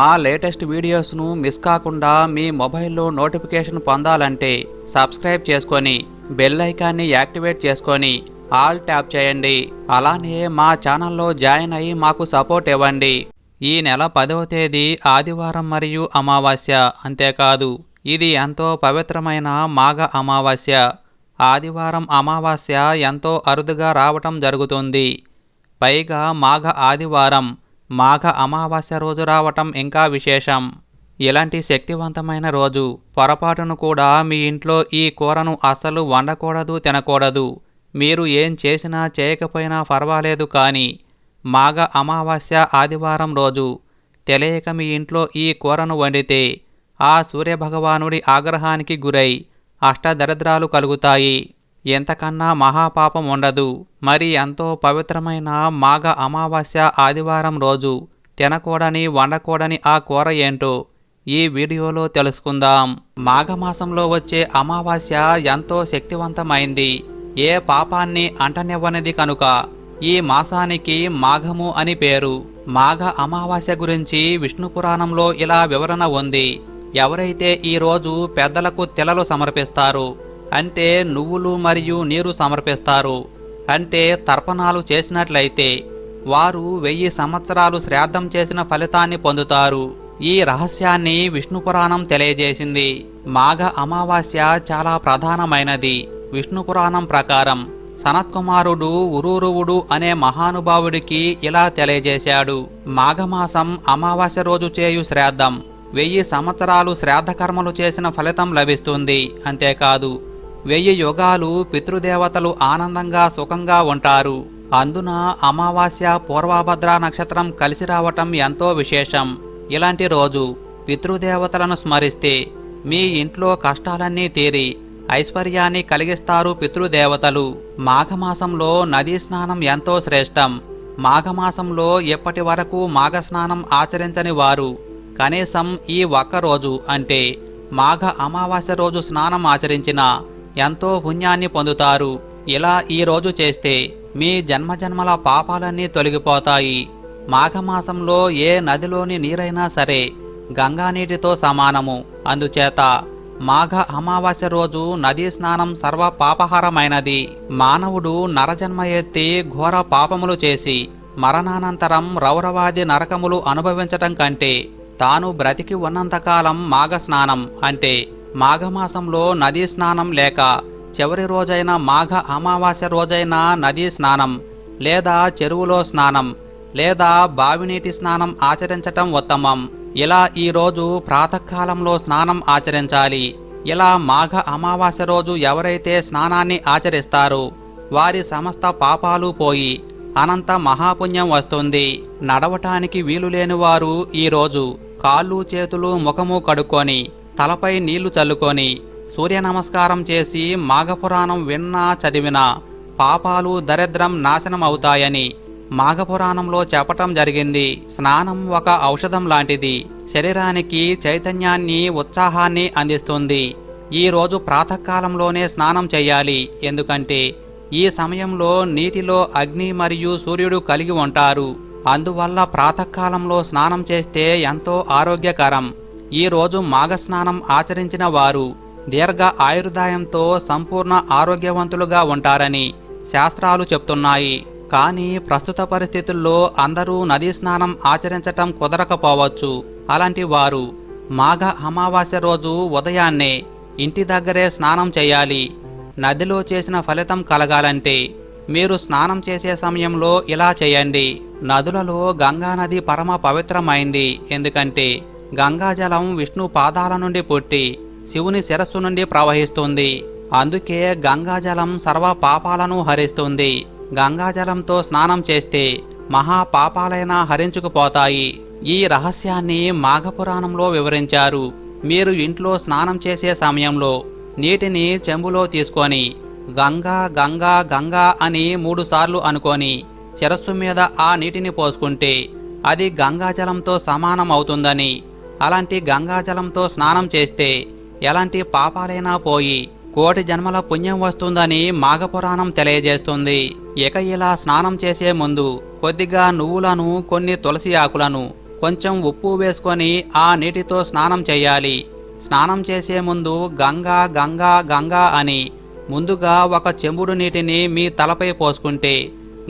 మా latest వీడియోస్ను miss కాకుండా మీ మొబైల్లో నోటిఫికేషన్ పొందాలంటే సబ్స్క్రైబ్ చేసుకొని బెల్ ఐకాన్ని యాక్టివేట్ చేసుకొని ఆల్ ట్యాప్ చేయండి. అలానే మా ఛానల్లో జాయిన్ అయ్యి మాకు సపోర్ట్ ఇవ్వండి. ఈ నెల పదవ తేదీ ఆదివారం మరియు అమావాస్య అంతేకాదు. ఇది ఎంతో పవిత్రమైన మాఘ అమావాస్య. ఆదివారం అమావాస్య ఎంతో అరుదుగా రావటం జరుగుతుంది. పైగా మాఘ ఆదివారం మాఘ అమావాస్య రోజు రావటం ఇంకా విశేషం. ఇలాంటి శక్తివంతమైన రోజు పొరపాటును కూడా మీ ఇంట్లో ఈ కూరను అస్సలు వండకూడదు తినకూడదు. మీరు ఏం చేసినా చేయకపోయినా పర్వాలేదు కానీ మాఘ అమావాస్య ఆదివారం రోజు తెలియక మీ ఇంట్లో ఈ కూరను వండితే ఆ సూర్యభగవానుడి ఆగ్రహానికి గురై అష్టదరిద్రాలు కలుగుతాయి. ఎంతకన్నా మహాపాపం ఉండదు. మరి ఎంతో పవిత్రమైన మాఘ అమావాస్య ఆదివారం రోజు తినకూడని వండకూడని ఆ కూర ఏంటో ఈ వీడియోలో తెలుసుకుందాం. మాఘమాసంలో వచ్చే అమావాస్య ఎంతో శక్తివంతమైంది. ఏ పాపాన్ని అంటనివ్వనిది కనుక ఈ మాసానికి మాఘము అని పేరు. మాఘ అమావాస్య గురించి విష్ణు పురాణంలో ఇలా వివరణ ఉంది. ఎవరైతే ఈ రోజు పెద్దలకు తెలలు సమర్పిస్తారు అంటే నువ్వులు మరియు నీరు సమర్పిస్తారు. అంటే తర్పణాలు చేసినట్లయితే వారు వెయ్యి సంవత్సరాలు శ్రాద్ధం చేసిన ఫలితాన్ని పొందుతారు. ఈ రహస్యాన్ని విష్ణు పురాణం తెలియజేసింది. మాఘ అమావాస్య చాలా ప్రధానమైనది. విష్ణు పురాణం ప్రకారం సనత్కుమారుడు ఉరూరువుడు అనే మహానుభావుడికి ఇలా తెలియజేశాడు. మాఘమాసం అమావాస్య రోజు చేయు శ్రాద్ధం. వెయ్యి సంవత్సరాలు శ్రాద్ధకర్మలు చేసిన ఫలితం లభిస్తుంది. అంతేకాదు వెయ్యి యుగాలు పితృదేవతలు ఆనందంగా సుఖంగా ఉంటారు. అందున అమావాస్య పూర్వభద్ర నక్షత్రం కలిసి రావటం ఎంతో విశేషం. ఇలాంటి రోజు పితృదేవతలను స్మరిస్తే మీ ఇంట్లో కష్టాలన్నీ తీరి ఐశ్వర్యాన్ని కలిగిస్తారు పితృదేవతలు. మాఘమాసంలో నదీ స్నానం ఎంతో శ్రేష్టం. మాఘమాసంలో ఎప్పటి వరకు మాఘస్నానం ఆచరించని వారు కనీసం ఈ ఒక్క రోజు అంటే మాఘ అమావాస్య రోజు స్నానం ఆచరించిన ఎంతో పుణ్యాన్ని పొందుతారు. ఇలా ఈరోజు చేస్తే మీ జన్మజన్మల పాపాలన్నీ తొలగిపోతాయి. మాఘమాసంలో ఏ నదిలోని నీరైనా సరే గంగా నీటితో సమానము. అందుచేత మాఘ అమావాస్య రోజు నదీ స్నానం సర్వ పాపహారమైనది మానవుడు నరజన్మ ఎత్తి ఘోర పాపములు చేసి మరణానంతరం రౌరవాది నరకములు అనుభవించటం కంటే తాను బ్రతికి ఉన్నంతకాలం మాఘ స్నానం అంటే మాఘమాసంలో నదీ స్నానం లేక చివరి రోజైన మాఘ అమావాస్య రోజైన నదీ స్నానం లేదా చెరువులో స్నానం లేదా బావినీటి స్నానం ఆచరించటం ఉత్తమం. ఇలా ఈ రోజు ప్రాతకాలంలో స్నానం ఆచరించాలి. ఇలా మాఘ అమావాస్య రోజు ఎవరైతే స్నానాన్ని ఆచరిస్తారు వారి సమస్త పాపాలు పోయి అనంత మహాపుణ్యం వస్తుంది. నడవటానికి వీలు లేనివారు వారు కాళ్ళు చేతులు ముఖము కడుక్కొని తలపై నీళ్ళు చల్లుకొని సూర్య నమస్కారం చేసి మాఘపురాణం విన్నా చదివినా పాపాలు దరిద్రం నాశనం అవుతాయని మాఘపురాణంలో చెప్పటం జరిగింది. స్నానం ఒక ఔషధం లాంటిది. శరీరానికి చైతన్యాన్ని ఉత్సాహాన్ని అందిస్తుంది. ఈ రోజు ప్రాతకాలంలోనే స్నానం చేయాలి. ఎందుకంటే ఈ సమయంలో నీటిలో అగ్ని మరియు సూర్యుడు కలిగి ఉంటారు. అందువల్ల ప్రాతకాలంలో స్నానం చేస్తే ఎంతో ఆరోగ్యకరం. ఈరోజు మాఘస్నానం ఆచరించిన వారు దీర్ఘ ఆయుర్దాయంతో సంపూర్ణ ఆరోగ్యవంతులుగా ఉంటారని శాస్త్రాలు చెప్తున్నాయి. కానీ ప్రస్తుత పరిస్థితుల్లో అందరూ నదీ స్నానం ఆచరించటం కుదరకపోవచ్చు. అలాంటి వారు మాఘ అమావాస్య రోజు ఉదయాన్నే ఇంటి దగ్గరే స్నానం చేయాలి. నదిలో చేసిన ఫలితం కలగాలంటే మీరు స్నానం చేసే సమయంలో ఇలా చేయండి. నదులలో గంగా నది పరమ పవిత్రమైంది. ఎందుకంటే గంగాజలం విష్ణు పాదాల నుండి పుట్టి శివుని శిరస్సు నుండి ప్రవహిస్తుంది. అందుకే గంగాజలం సర్వ పాపాలను హరిస్తుంది. గంగాజలంతో స్నానం చేస్తే మహా పాపాలైనా హరించుకుపోతాయి. ఈ రహస్యాన్ని మాఘపురాణంలో వివరించారు. మీరు ఇంట్లో స్నానం చేసే సమయంలో నీటిని చెంబులో తీసుకొని గంగా గంగా గంగా అని మూడుసార్లు అనుకొని శిరస్సు మీద ఆ నీటిని పోసుకుంటే అది గంగాజలంతో సమానం అవుతుందని అలాంటి గంగాజలంతో స్నానం చేస్తే ఎలాంటి పాపాలైనా పోయి కోటి జన్మల పుణ్యం వస్తుందని మాఘపురాణం తెలియజేస్తుంది. ఇక ఇలా స్నానం చేసే ముందు కొద్దిగా నువ్వులను కొన్ని తులసి ఆకులను కొంచెం ఉప్పు వేసుకొని ఆ నీటితో స్నానం చేయాలి. స్నానం చేసే ముందు గంగా గంగా గంగా అని ముందుగా ఒక చెంబుడు నీటిని మీ తలపై పోసుకుంటే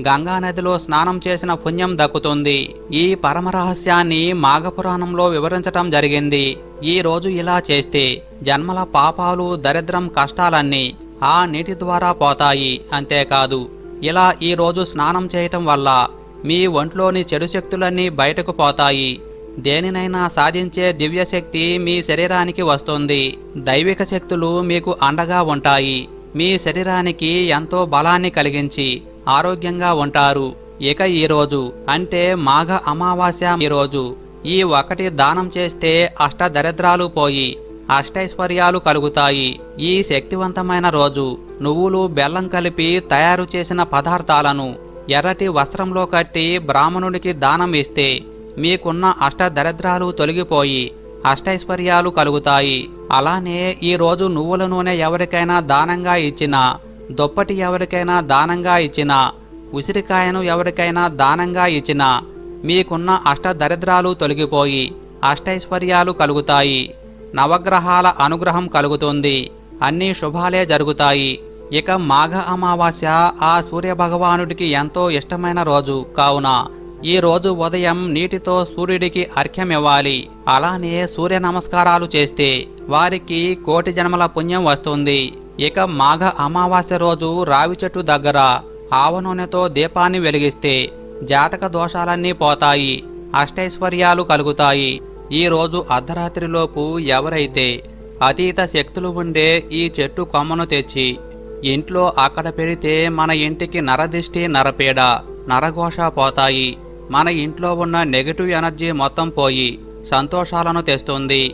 గంగా నదిలో స్నానం చేసిన పుణ్యం దక్కుతుంది. ఈ పరమ రహస్యాన్ని మాఘపురాణంలో వివరించటం జరిగింది. ఈ రోజు ఇలా చేస్తే జన్మల పాపాలు దరిద్రం కష్టాలన్నీ ఆ నీటి ద్వారా పోతాయి. అంతేకాదు ఇలా ఈ రోజు స్నానం చేయటం వల్ల మీ ఒంట్లోని చెడు శక్తులన్నీ బయటకు పోతాయి. దేనినైనా సాధించే దివ్యశక్తి మీ శరీరానికి వస్తుంది. దైవిక శక్తులు మీకు అండగా ఉంటాయి. మీ శరీరానికి ఎంతో బలాన్ని కలిగించి ఆరోగ్యంగా ఉంటారు. ఇక ఈ రోజు అంటే మాఘ అమావాస్య ఈ రోజు. ఈ ఒకటి దానం చేస్తే అష్టదరిద్రాలు పోయి అష్టైశ్వర్యాలు కలుగుతాయి. ఈ శక్తివంతమైన రోజు నువ్వులు బెల్లం కలిపి తయారు చేసిన పదార్థాలను ఎర్రటి వస్త్రంలో కట్టి బ్రాహ్మణుడికి దానం ఇస్తే మీకున్న అష్టదరిద్రాలు తొలగిపోయి అష్టైశ్వర్యాలు కలుగుతాయి. అలానే ఈ రోజు నువ్వుల నూనె ఎవరికైనా దానంగా ఇచ్చినా దుప్పటి ఎవరికైనా దానంగా ఇచ్చినా ఉసిరికాయను ఎవరికైనా దానంగా ఇచ్చినా మీకున్న అష్టదరిద్రాలు తొలగిపోయి అష్టైశ్వర్యాలు కలుగుతాయి. నవగ్రహాల అనుగ్రహం కలుగుతుంది. అన్ని శుభాలే జరుగుతాయి. ఇక మాఘ అమావాస్య ఆ సూర్యభగవానుడికి ఎంతో ఇష్టమైన రోజు. కావున ఈ రోజు ఉదయం నీటితో సూర్యుడికి అర్ఘ్యమివ్వాలి. అలానే సూర్య నమస్కారాలు చేస్తే వారికి కోటి జన్మల పుణ్యం వస్తుంది. ఇక మాఘ అమావాస్య రోజు రావి చెట్టు దగ్గర ఆవ నూనెతో దీపాన్ని వెలిగిస్తే జాతక దోషాలన్నీ పోతాయి అష్టైశ్వర్యాలు కలుగుతాయి. ఈ రోజు అర్ధరాత్రిలోపు ఎవరైతే అతీత శక్తులు ఉండే ఈ చెట్టు కొమ్మను తెచ్చి ఇంట్లో అక్కడ పెడితే మన ఇంటికి నరదిష్టి నరపీడ నరఘోష పోతాయి. మన ఇంట్లో ఉన్న నెగటివ్ ఎనర్జీ మొత్తం పోయి సంతోషాలను తెస్తుంది.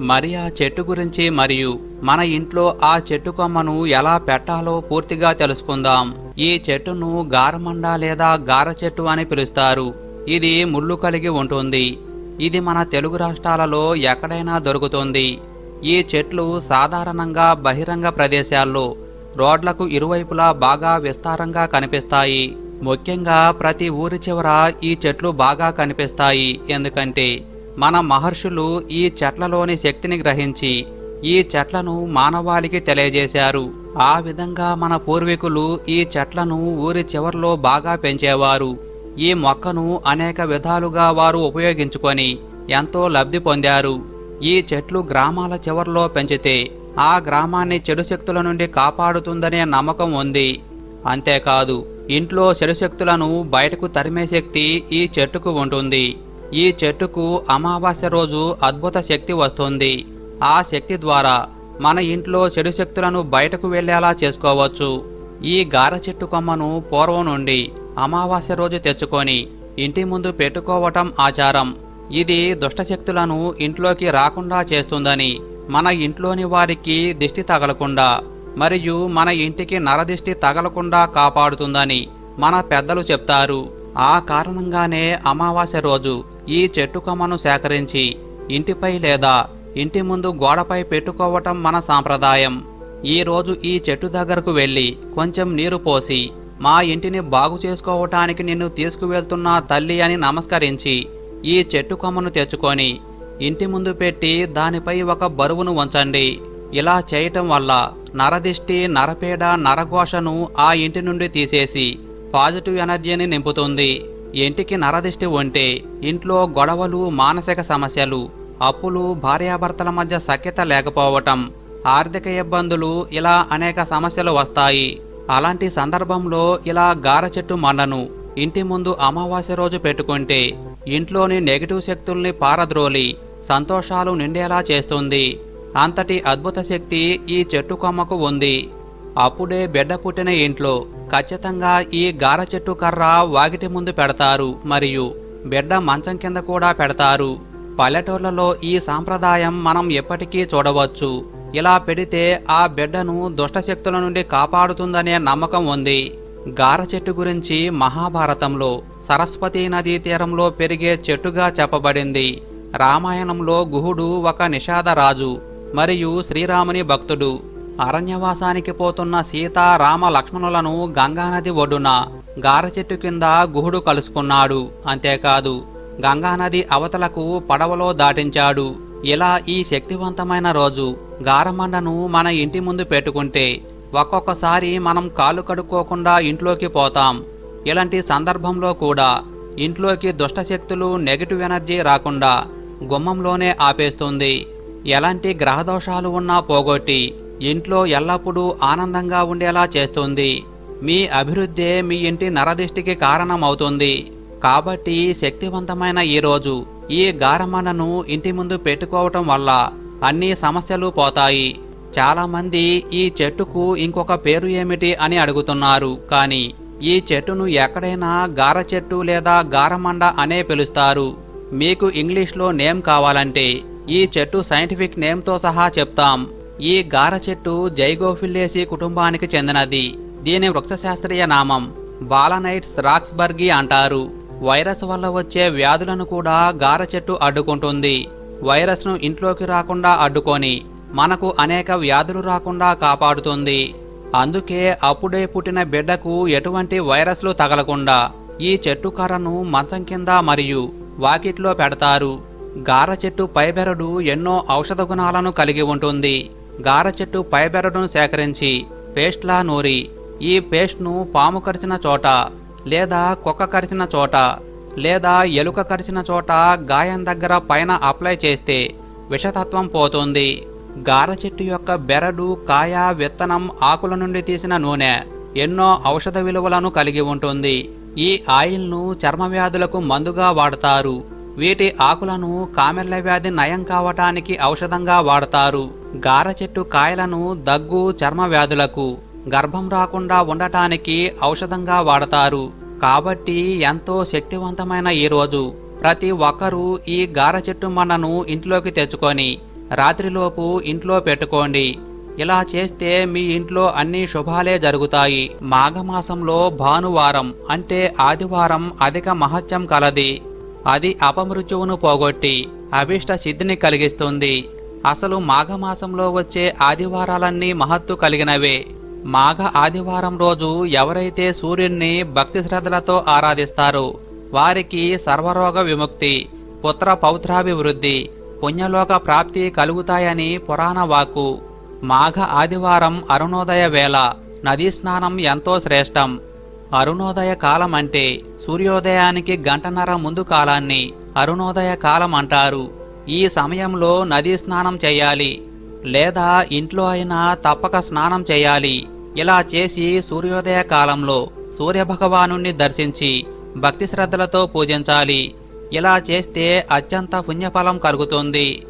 మరి ఆ చెట్టు గురించి మరియు మన ఇంట్లో ఆ చెట్టు కొమ్మను ఎలా పెట్టాలో పూర్తిగా తెలుసుకుందాం. ఈ చెట్టును గారమండ లేదా గార చెట్టు అని పిలుస్తారు. ఇది ముళ్ళు కలిగి ఉంటుంది. ఇది మన తెలుగు రాష్ట్రాలలో ఎక్కడైనా దొరుకుతుంది. ఈ చెట్లు సాధారణంగా బహిరంగ ప్రదేశాల్లో రోడ్లకు ఇరువైపులా బాగా విస్తారంగా కనిపిస్తాయి. ముఖ్యంగా ప్రతి ఊరి చివర ఈ చెట్లు బాగా కనిపిస్తాయి. ఎందుకంటే మన మహర్షులు ఈ చెట్లలోని శక్తిని గ్రహించి ఈ చెట్లను మానవాళికి తెలియజేశారు. ఆ విధంగా మన పూర్వీకులు ఈ చెట్లను ఊరి చివర్లో బాగా పెంచేవారు. ఈ మొక్కను అనేక విధాలుగా వారు ఉపయోగించుకొని ఎంతో లబ్ధి పొందారు. ఈ చెట్లు గ్రామాల చివర్లో పెంచితే ఆ గ్రామాన్ని చెడు శక్తుల నుండి కాపాడుతుందనే నమ్మకం ఉంది. అంతేకాదు ఇంట్లో చెడు శక్తులను బయటకు తరిమే శక్తి ఈ చెట్టుకు ఉంటుంది. ఈ చెట్టుకు అమావాస్య రోజు అద్భుత శక్తి వస్తుంది. ఆ శక్తి ద్వారా మన ఇంట్లో చెడు శక్తులను బయటకు వెళ్ళేలా చేసుకోవచ్చు. ఈ గార చెట్టు కొమ్మను పూర్వం నుండి అమావాస్య రోజు తెచ్చుకొని ఇంటి ముందు పెట్టుకోవటం ఆచారం. ఇది దుష్టశక్తులను ఇంట్లోకి రాకుండా చేస్తుందని మన ఇంట్లోని వారికి దిష్టి తగలకుండా మరియు మన ఇంటికి నరదిష్టి తగలకుండా కాపాడుతుందని మన పెద్దలు చెప్తారు. ఆ కారణంగానే అమావాస్య రోజు ఈ చెట్టు కొమ్మను సేకరించి ఇంటిపై లేదా ఇంటి ముందు గోడపై పెట్టుకోవటం మన సాంప్రదాయం. ఈరోజు ఈ చెట్టు దగ్గరకు వెళ్ళి కొంచెం నీరు పోసి మా ఇంటిని బాగు చేసుకోవటానికి నిన్ను తీసుకువెళ్తున్న తల్లి అని నమస్కరించి ఈ చెట్టు కొమ్మను తెచ్చుకొని ఇంటి ముందు పెట్టి దానిపై ఒక బరువును ఉంచండి. ఇలా చేయటం వల్ల నరదిష్టి నరపేడ నరఘోషను ఆ ఇంటి నుండి తీసేసి పాజిటివ్ ఎనర్జీని నింపుతుంది. ఇంటికి నరదిష్టి ఉంటే ఇంట్లో గొడవలు మానసిక సమస్యలు అప్పులు భార్యాభర్తల మధ్య సఖ్యత లేకపోవటం ఆర్థిక ఇబ్బందులు ఇలా అనేక సమస్యలు వస్తాయి. అలాంటి సందర్భంలో ఇలా గార చెట్టు మండను ఇంటి ముందు అమావాస్య రోజు పెట్టుకుంటే ఇంట్లోని నెగిటివ్ శక్తుల్ని పారద్రోలి సంతోషాలు నిండేలా చేస్తుంది. అంతటి అద్భుత శక్తి ఈ చెట్టు కొమ్మకు ఉంది. అప్పుడే బిడ్డ పుట్టిన ఇంట్లో ఖచ్చితంగా ఈ గార చెట్టు కర్ర వాగిటి ముందు పెడతారు మరియు బిడ్డ మంచం కింద కూడా పెడతారు. పల్లెటూర్లలో ఈ సాంప్రదాయం మనం ఎప్పటికీ చూడవచ్చు. ఇలా పెడితే ఆ బిడ్డను దుష్టశక్తుల నుండి కాపాడుతుందనే నమ్మకం ఉంది. గార చెట్టు గురించి మహాభారతంలో సరస్వతీ నదీ తీరంలో పెరిగే చెట్టుగా చెప్పబడింది. రామాయణంలో గుహుడు ఒక నిషాద రాజు మరియు శ్రీరాముని భక్తుడు. అరణ్యవాసానికి పోతున్న సీత రామ లక్ష్మణులను గంగానది ఒడ్డున గార చెట్టు కింద గుహుడు కలుసుకున్నాడు. అంతేకాదు గంగానది అవతలకు పడవలో దాటించాడు. ఇలా ఈ శక్తివంతమైన రోజు గారమండను మన ఇంటి ముందు పెట్టుకుంటే ఒక్కొక్కసారి మనం కాలు కడుక్కోకుండా ఇంట్లోకి పోతాం. ఇలాంటి సందర్భంలో కూడా ఇంట్లోకి దుష్టశక్తులు నెగిటివ్ ఎనర్జీ రాకుండా గుమ్మంలోనే ఆపేస్తుంది. ఎలాంటి గ్రహదోషాలు ఉన్నా పోగొట్టి ఇంట్లో ఎల్లప్పుడూ ఆనందంగా ఉండేలా చేస్తుంది. మీ అభివృద్ధే మీ ఇంటి నరదిష్టికి కారణమవుతుంది. కాబట్టి శక్తివంతమైన ఈ రోజు ఈ గారమన్నను ఇంటి ముందు పెట్టుకోవటం వల్ల అన్ని సమస్యలు పోతాయి. చాలామంది ఈ చెట్టుకు ఇంకొక పేరు ఏమిటి అని అడుగుతున్నారు. కానీ ఈ చెట్టును ఎక్కడైనా గార చెట్టు లేదా గారమండ అనే పిలుస్తారు. మీకు ఇంగ్లీష్లో నేమ్ కావాలంటే ఈ చెట్టు సైంటిఫిక్ నేమ్తో సహా చెప్తాం. ఈ గార చెట్టు జైగోఫిల్లేసి కుటుంబానికి చెందినది. దీని వృక్షశాస్త్రీయ నామం బాలనైట్స్ రాక్స్బర్గి అంటారు. వైరస్ వల్ల వచ్చే వ్యాధులను కూడా గార చెట్టు అడ్డుకుంటుంది. వైరస్ను ఇంట్లోకి రాకుండా అడ్డుకొని మనకు అనేక వ్యాధులు రాకుండా కాపాడుతుంది. అందుకే అప్పుడే పుట్టిన బిడ్డకు ఎటువంటి వైరస్లు తగలకుండా ఈ చెట్టు కర్రను మంచం కింద మరియు వాకిట్లో పెడతారు. గార చెట్టు పైబెరడు ఎన్నో ఔషధ గుణాలను కలిగి ఉంటుంది. గార చెట్టు పైబెరడును సేకరించి పేస్ట్లా నూరి ఈ పేస్ట్ను పాము కరిచిన చోట లేదా కుక్క కరిచిన చోట లేదా ఎలుక కరిచిన చోట గాయం దగ్గర పైన అప్లై చేస్తే విషతత్వం పోతుంది. గార చెట్టు యొక్క బెరడు కాయ విత్తనం ఆకుల నుండి తీసిన నూనె ఎన్నో ఔషధ విలువలను కలిగి ఉంటుంది. ఈ ఆయిల్ను చర్మ వ్యాధులకు మందుగా వాడతారు. వీటి ఆకులను కామెర్ల వ్యాధి నయం కావటానికి ఔషధంగా వాడతారు. గార చెట్టు కాయలను దగ్గు చర్మ వ్యాధులకు గర్భం రాకుండా ఉండటానికి ఔషధంగా వాడతారు. కాబట్టి ఎంతో శక్తివంతమైన ఈ రోజు. ప్రతి ఒక్కరూ ఈ గార చెట్టు మన్నను ఇంట్లోకి తెచ్చుకొని రాత్రిలోపు ఇంట్లో పెట్టుకోండి. ఇలా చేస్తే మీ ఇంట్లో అన్ని శుభాలే జరుగుతాయి. మాఘమాసంలో భానువారం అంటే ఆదివారం అధిక మహత్యం కలది. అది అపమృత్యువును పోగొట్టి అభిష్ట సిద్ధిని కలిగిస్తుంది. అసలు మాఘమాసంలో వచ్చే ఆదివారాలన్నీ మహత్తు కలిగినవే. మాఘ ఆదివారం రోజు ఎవరైతే సూర్యుణ్ణి భక్తి శ్రద్ధలతో ఆరాధిస్తారు వారికి సర్వరోగ విముక్తి పుత్ర పౌత్రాభివృద్ధి పుణ్యలోక ప్రాప్తి కలుగుతాయని పురాణ వాకు మాఘ ఆదివారం అరుణోదయ వేళ నదీ స్నానం ఎంతో శ్రేష్టం. అరుణోదయ కాలం అంటే సూర్యోదయానికి గంటన్నర ముందు కాలాన్ని అరుణోదయ కాలం అంటారు. ఈ సమయంలో నదీ స్నానం చేయాలి. లేదా ఇంట్లో అయినా తప్పక స్నానం చేయాలి. ఇలా చేసి సూర్యోదయ కాలంలో సూర్యభగవాను దర్శించి భక్తి శ్రద్ధలతో పూజించాలి. ఇలా చేస్తే అత్యంత పుణ్యఫలం కలుగుతుంది.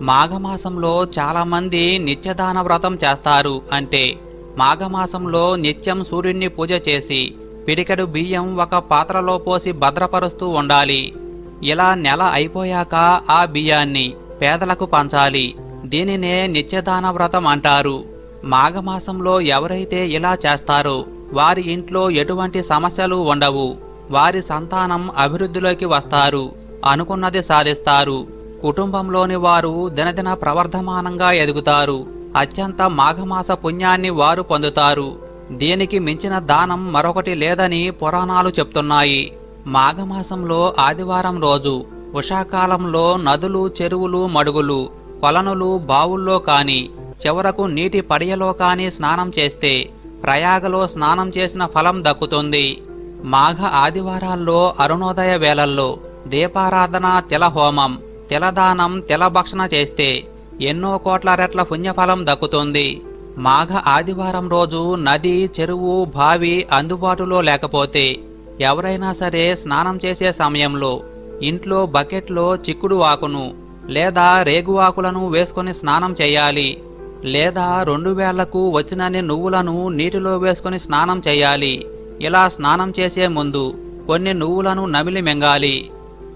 మాఘమాసంలో చాలామంది నిత్యదాన వ్రతం చేస్తారు అంటే మాఘమాసంలో నిత్యం సూర్యుణ్ణి పూజ చేసి పిడికెడు బియ్యం ఒక పాత్రలో పోసి భద్రపరుస్తూ ఉండాలి. ఇలా నెల అయిపోయాక ఆ బియ్యాన్ని పేదలకు పంచాలి. దీనినే నిత్యదాన వ్రతం అంటారు. మాఘమాసంలో ఎవరైతే ఇలా చేస్తారో వారి ఇంట్లో ఎటువంటి సమస్యలు ఉండవు. వారి సంతానం అభివృద్ధిలోకి వస్తారు. అనుకున్నది సాధిస్తారు. కుటుంబంలోని వారు దినదిన ప్రవర్ధమానంగా ఎదుగుతారు. అత్యంత మాఘమాస పుణ్యాన్ని వారు పొందుతారు. దీనికి మించిన దానం మరొకటి లేదని పురాణాలు చెప్తున్నాయి. మాఘమాసంలో ఆదివారం రోజు ఉషాకాలంలో నదులు చెరువులు మడుగులు కొలనులు బావుల్లో కాని చివరకు నీటి పడియలో కాని స్నానం చేస్తే ప్రయాగలో స్నానం చేసిన ఫలం దక్కుతుంది. మాఘ ఆదివారాల్లో అరుణోదయ వేళల్లో దీపారాధన తిలహోమం తిలదానం తిలభక్షణ చేస్తే ఎన్నో కోట్ల రెట్ల పుణ్యఫలం దక్కుతుంది. మాఘ ఆదివారం రోజు నది చెరువు బావి అందుబాటులో లేకపోతే ఎవరైనా సరే స్నానం చేసే సమయంలో ఇంట్లో బకెట్లో చిక్కుడు ఆకును లేదా రేగు ఆకులను వేసుకొని స్నానం చేయాలి. లేదా రెండు వేళ్ళకు వచ్చినన్ని నువ్వులను నీటిలో వేసుకొని స్నానం చేయాలి. ఇలా స్నానం చేసే ముందు కొన్ని నువ్వులను నమిలి మింగాలి.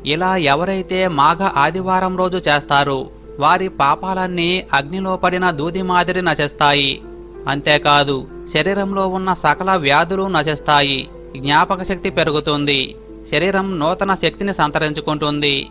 ఇలా ఎవరైతే మాఘ ఆదివారం రోజు చేస్తారో వారి పాపాలన్నీ అగ్నిలో పడిన దూది మాదిరి నశిస్తాయి. అంతేకాదు శరీరంలో ఉన్న సకల వ్యాధులు నశిస్తాయి. జ్ఞాపక శక్తి పెరుగుతుంది. శరీరం నూతన శక్తిని సంతరించుకుంటుంది.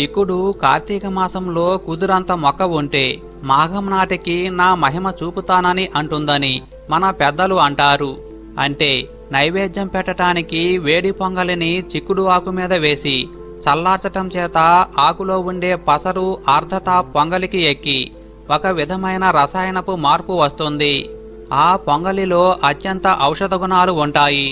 చిక్కుడు కార్తీక మాసంలో కుదురంత మొక్క ఉంటే మాఘం నాటికి నా మహిమ చూపుతానని అంటుందని మన పెద్దలు అంటారు. అంటే నైవేద్యం పెట్టటానికి వేడి పొంగలిని చిక్కుడు ఆకు మీద వేసి చల్లార్చటం చేత ఆకులో ఉండే పసరు ఆర్ధత పొంగలికి ఎక్కి ఒక విధమైన రసాయనపు మార్పు వస్తుంది. ఆ పొంగలిలో అత్యంత ఔషధ గుణాలు ఉంటాయి.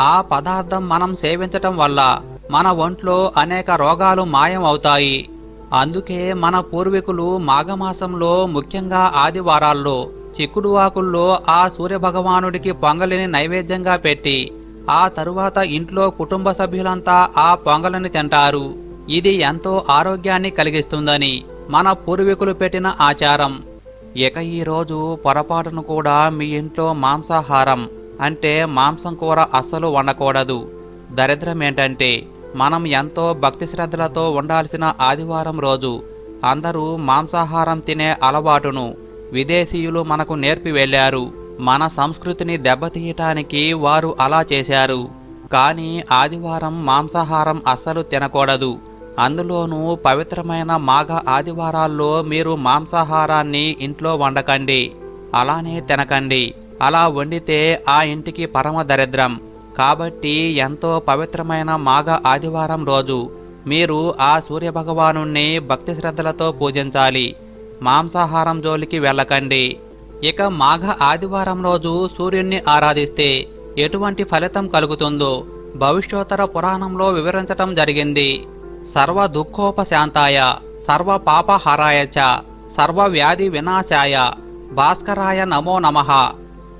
ఆ పదార్థం మనం సేవించటం వల్ల మన ఒంట్లో అనేక రోగాలు మాయం అవుతాయి. అందుకే మన పూర్వీకులు మాఘమాసంలో ముఖ్యంగా ఆదివారాల్లో చిక్కుడు ఆకుల్లో ఆ సూర్యభగవానుడికి పొంగలిని నైవేద్యంగా పెట్టి ఆ తరువాత ఇంట్లో కుటుంబ సభ్యులంతా ఆ పొంగలిని తింటారు. ఇది ఎంతో ఆరోగ్యాన్ని కలిగిస్తుందని మన పూర్వీకులు పెట్టిన ఆచారం. ఇక ఈ రోజు పొరపాటును కూడా మీ ఇంట్లో మాంసాహారం అంటే మాంసం కూర అస్సలు వండకూడదు. దరిద్రం ఏంటంటే మనం ఎంతో భక్తి శ్రద్ధలతో ఉండాల్సిన ఆదివారం రోజు అందరూ మాంసాహారం తినే అలవాటును విదేశీయులు మనకు నేర్పి వెళ్ళారు. మన సంస్కృతిని దెబ్బతీయటానికి వారు అలా చేశారు. కానీ ఆదివారం మాంసాహారం అస్సలు తినకూడదు. అందులోనూ పవిత్రమైన మాఘ ఆదివారాల్లో మీరు మాంసాహారాన్ని ఇంట్లో వండకండి. అలానే తినకండి. అలా వండితే ఆ ఇంటికి పరమ దరిద్రం. కాబట్టి ఎంతో పవిత్రమైన మాఘ ఆదివారం రోజు మీరు ఆ సూర్యభగవాను భక్తి శ్రద్ధలతో పూజించాలి. మాంసాహారం జోలికి వెళ్ళకండి. ఇక మాఘ ఆదివారం రోజు సూర్యుణ్ణి ఆరాధిస్తే ఎటువంటి ఫలితం కలుగుతుందో భవిష్యోత్తర పురాణంలో వివరించటం జరిగింది. సర్వ దుఃఖోపశాంతాయ సర్వ పాపహారాయచ సర్వ వ్యాధి వినాశాయ భాస్కరాయ నమో నమః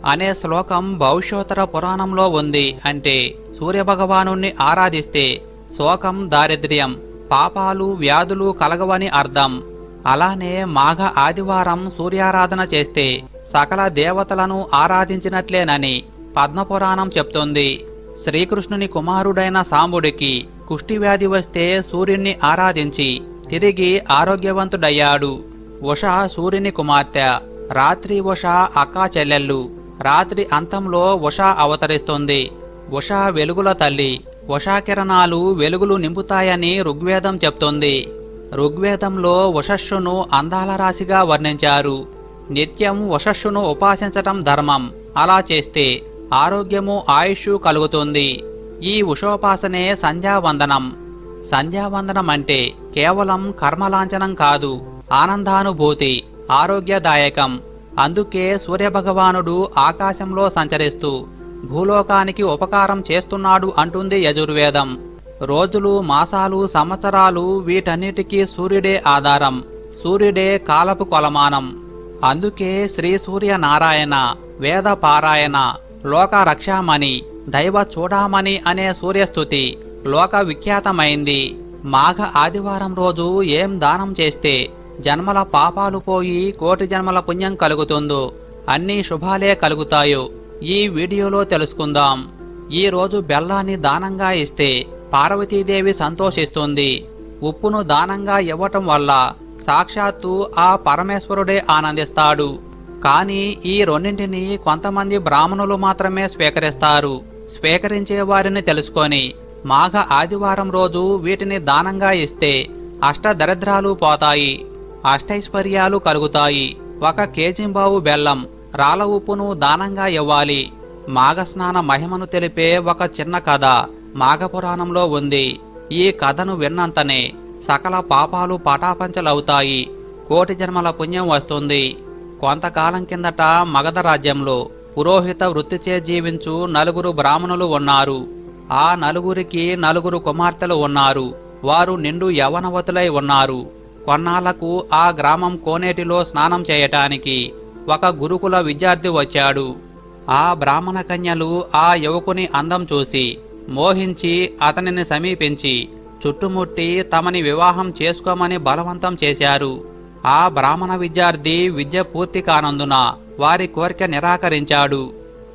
అనే శ్లోకం భవిష్యోత్తర పురాణంలో ఉంది అంటే సూర్యభగవాను ఆరాధిస్తే శోకం దారిద్ర్యం పాపాలు వ్యాధులు కలగవని అర్థం. అలానే మాఘ ఆదివారం సూర్యారాధన చేస్తే సకల దేవతలను ఆరాధించినట్లేనని పద్మపురాణం చెప్తోంది. శ్రీకృష్ణుని కుమారుడైన సాంబుడికి కుష్టివ్యాధి వస్తే సూర్యుణ్ణి ఆరాధించి తిరిగి ఆరోగ్యవంతుడయ్యాడు. ఉష సూర్యుని కుమార్తె రాత్రి ఉష అక్కా చెల్లెళ్ళు రాత్రి అంతంలో ఉష అవతరిస్తుంది. ఉష వెలుగుల తల్లి ఉషా కిరణాలు వెలుగులు నింపుతాయని ఋగ్వేదం చెప్తుంది. ఋగ్వేదంలో వశస్సును అందాల రాశిగా వర్ణించారు. నిత్యం వశస్సును ఉపాసించటం ధర్మం. అలా చేస్తే ఆరోగ్యము ఆయుష్ కలుగుతుంది. ఈ ఉషోపాసనే సంధ్యావందనం. సంధ్యావందనం అంటే కేవలం కర్మలాంఛనం కాదు ఆనందానుభూతి ఆరోగ్యదాయకం. అందుకే సూర్యభగవానుడు ఆకాశంలో సంచరిస్తూ భూలోకానికి ఉపకారం చేస్తున్నాడు అంటుంది యజుర్వేదం. రోజులు మాసాలు సంవత్సరాలు వీటన్నిటికీ సూర్యుడే ఆధారం సూర్యుడే కాలపు కొలమానం. అందుకే శ్రీ సూర్య నారాయణ వేద పారాయణ లోక రక్షామణి దైవ చూడామణి అనే సూర్యస్థుతి లోక విఖ్యాతమైంది. మాఘ ఆదివారం రోజు ఏం దానం చేస్తే జన్మల పాపాలు పోయి కోటి జన్మల పుణ్యం కలుగుతుందో అన్ని శుభాలే కలుగుతాయో ఈ వీడియోలో తెలుసుకుందాం. ఈరోజు బెల్లాన్ని దానంగా ఇస్తే పార్వతీదేవి సంతోషిస్తుంది. ఉప్పును దానంగా ఇవ్వటం వల్ల సాక్షాత్తు ఆ పరమేశ్వరుడే ఆనందిస్తాడు. కానీ ఈ రెండింటిని కొంతమంది బ్రాహ్మణులు మాత్రమే స్వీకరిస్తారు. స్వీకరించే వారిని తెలుసుకొని మాఘ ఆదివారం రోజు వీటిని దానంగా ఇస్తే అష్టదరిద్రాలు పోతాయి. అష్టైశ్వర్యాలు కలుగుతాయి. ఒక కేజింబావు బెల్లం రాళ్ళ ఉప్పును దానంగా ఇవ్వాలి. మాఘస్నాన మహిమను తెలిపే ఒక చిన్న కథ. మాఘపురాణంలో ఉంది. ఈ కథను విన్నంతనే సకల పాపాలు పటాపంచలవుతాయి. కోటి జన్మల పుణ్యం వస్తుంది. కొంతకాలం కిందట మగధ రాజ్యంలో పురోహిత వృత్తిచే జీవించు నలుగురు బ్రాహ్మణులు ఉన్నారు. ఆ నలుగురికి నలుగురు కుమార్తెలు ఉన్నారు. వారు నిండు యవనవతులై ఉన్నారు. కొన్నాళ్ళకు ఆ గ్రామం కోనేటిలో స్నానం చేయటానికి ఒక గురుకుల విద్యార్థి వచ్చాడు. ఆ బ్రాహ్మణ కన్యలు ఆ యువకుని అందం చూసి మోహించి అతనిని సమీపించి చుట్టుముట్టి తమని వివాహం చేసుకోమని బలవంతం చేశారు. ఆ బ్రాహ్మణ విద్యార్థి విద్య పూర్తి కానందున వారి కోరిక నిరాకరించాడు.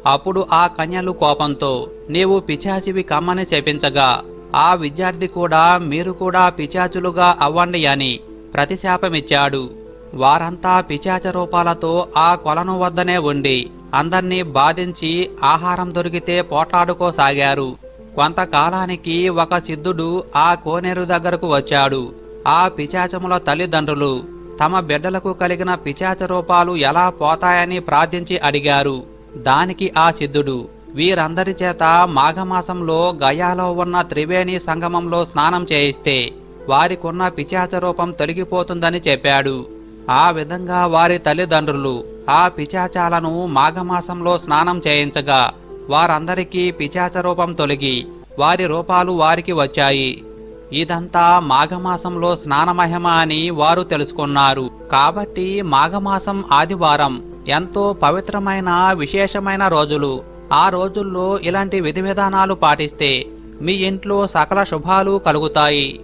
అప్పుడు ఆ కన్యలు కోపంతో నీవు పిచాచివి కమ్మని చెప్పించగా ఆ విద్యార్థి కూడా మీరు కూడా పిచాచులుగా అవ్వండి అని ప్రతిశాపమిచ్చాడు. వారంతా పిచాచ రూపాలతో ఆ కొలను వద్దనే ఉండి అందర్నీ బాధించి ఆహారం దొరికితే పోట్లాడుకోసాగారు. కొంతకాలానికి ఒక సిద్ధుడు ఆ కోనేరు దగ్గరకు వచ్చాడు. ఆ పిచాచముల తల్లిదండ్రులు తమ బిడ్డలకు కలిగిన పిచాచ రూపాలు ఎలా పోతాయని ప్రార్థించి అడిగారు. దానికి ఆ సిద్ధుడు వీరందరి చేత మాఘమాసంలో గయాలో ఉన్న త్రివేణి సంగమంలో స్నానం చేయిస్తే వారికున్న పిచాచ రూపం తొలగిపోతుందని చెప్పాడు. ఆ విధంగా వారి తల్లిదండ్రులు ఆ పిచాచాలను మాఘమాసంలో స్నానం చేయించగా వారందరికీ పిచాచ రూపం తొలగి వారి రూపాలు వారికి వచ్చాయి. ఇదంతా మాఘమాసంలో స్నానమహిమ అని వారు తెలుసుకున్నారు. కాబట్టి మాఘమాసం ఆదివారం ఎంతో పవిత్రమైన విశేషమైన రోజులు. ఆ రోజుల్లో ఇలాంటి విధి విధానాలు పాటిస్తే మీ ఇంట్లో సకల శుభాలు కలుగుతాయి.